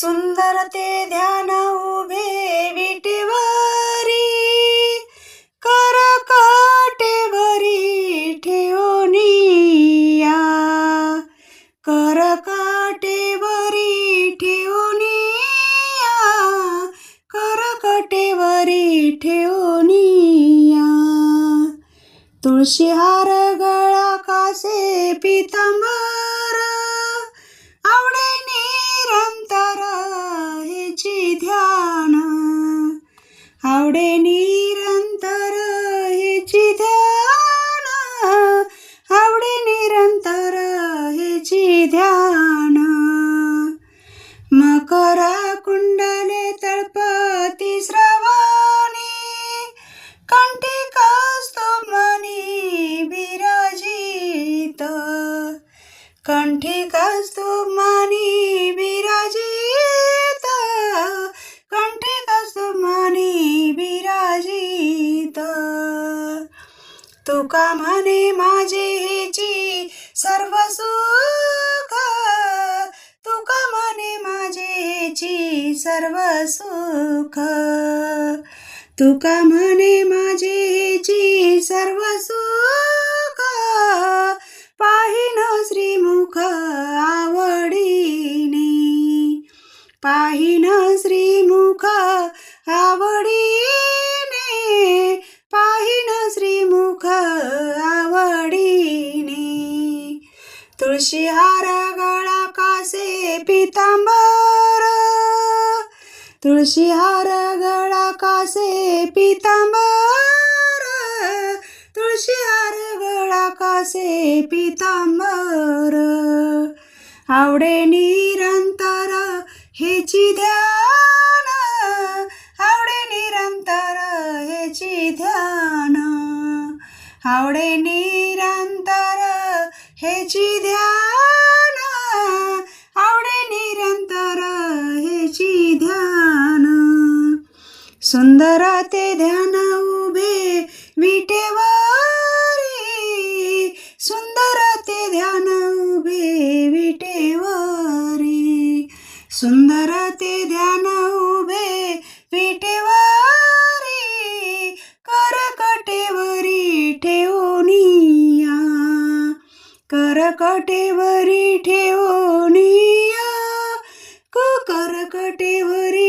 सुंदर ते ध्यान उभे विटेवरी कर काटेवरी ठेवनिया कर काटेवरी ठेवनिया कर काटेवरी ठेवनिया. तुळशी हार गळा कासे पितांबर ध्यान. आवडे निरंतर हेची ध्यान. आवडे निरंतर हेची ध्यान. मकर कुंडले तळपती श्रवणी. कंठी मनी विराजित. कंठी तुका म्हणे माझे हेची सर्व सुख. तुका म्हणे माझे हेची सर्व सुख. तुका म्हणे माझे हेची सर्व सुख. पाहिन श्रीमुख आवडीने. पाहिन श्रीमुख आवडीने. तुळशीहार गळा कासे पितांबर. तुळशीहार गळा कासे पितांबर. तुळशीहार गळा कासे पितांबर. आवडे निरंतर हेची ध्यान. आवडे निरंतर हेची ध्यान. आवडे निरंतर हेची ध्यान आवडे निरंतर हेची ध्यान. सुंदर ते ध्यान उभे विटेवरी सुंदर ते ध्यान उभे विटेवरी. सुंदर ते ध्यान उभे विटेवरी करकटेवरी ठेवनिया करकटेवरी